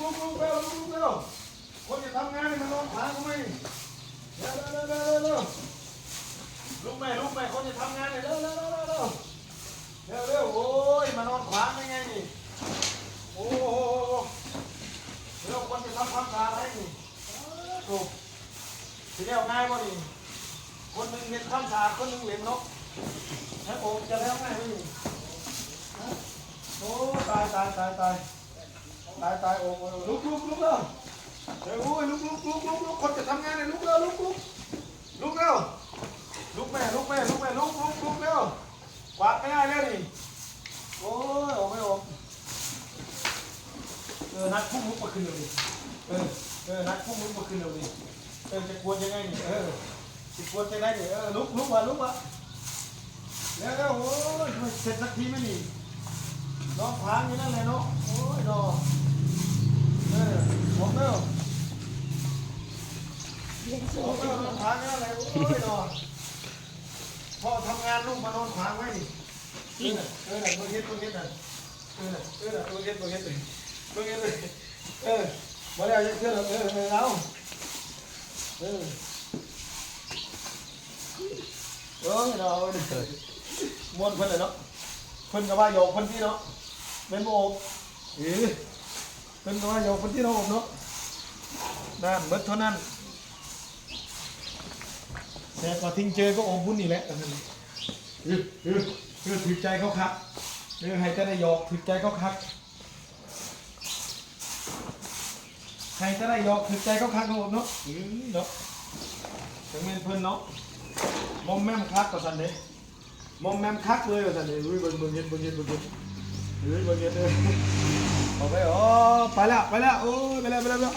ลุกลุกเร็วลุกลุกเร็วคนจะทำงานนี่มันนอนขากูไมเร็วเร็วเร็วเร็วเร็วลุกแม่ลุกแม่คนจะทำงานนี่เร็วเร็วเร็วเร็วเร็วเร็วโอ้ยมานอนขวางได้ไงนี่โอ้โหเร็วคนจะทำความสะอาดให้นี่ถูกทีเดียวง่ายป่ะนี่คนหนึ่งเห็นความสะอาดคนหนึ่งเหลี่ยมนกนะโอ้จะแล้วง่ายไหมนี่โอ้ตายตายตายตาย ตายตายโอ้ลุกลุกลุกเร็วเดี๋ยวโอ้ยลุกลุกลุกลุกลุกคนจะทำงานเลยลุกเร็วลุกลุกลุกเร็วลุกแม่ลุกแม่ลุกแม่ลุกลุกลุกเร็วกวาดไม่ได้แล้วนี่โอ้ยโอ้ไม่โอ้เออนัดพุ่งลุกมาขึ้นเร็วดิเออเออนัดพุ่งลุกมาขึ้นเร็วดิเออจะกวนยังไงนี่เออจะกวนจะได้นี่เออลุกลุกมาลุกมาเร็วเร็วโอ้ยเสร็จสักทีไม่นี่น้องพางอยู่นั่นแหละเนาะโอ้ยดอเออผมเนาะผมเนาะทางนี้อะไรโอ้ยเนาะ พ่อทำงานลูกมานอนขวางไว้ดิเออเออตัวเฮ็ดตัวเฮ็ดน่ะเออเออตัวเฮ็ดตัวเฮ็ดเลยตัวเฮ็ดเลยเออมาแล้วยังเชื่อเออเออเอาเออเออเนาะม้วนเพิ่นเลยเนาะเพิ่นก็ว่าโยกเพิ่นที่เนาะเป็นโอบเออเป็นก็ว่าโยกคนที่เราะอบเนาะนั่นเบิดเท่านั้น แต่ก็ทิ้งเจอก็อบบุญนี่แหละเออเออเออถือใจเขาคักเออให้แต่ได้โยกถือใจเขาคักให้แต่ได้โยกถือใจเขาคักเขาอบเนาะเออเนาะถึงเป็นเพิ่นเนาะมอมแม่มคักกับสันเดมอมแม่มคักเลยกับสันเดอุ้ยเบิ่งเบิ่งเห็นเบิ่งเห็นเบิ่งเห็นเฮ้ยเบิ่งเห็นเด้ออาไปอ๋อไปแล้วไปแล้วโอ้ไปแล้วไปแล้ว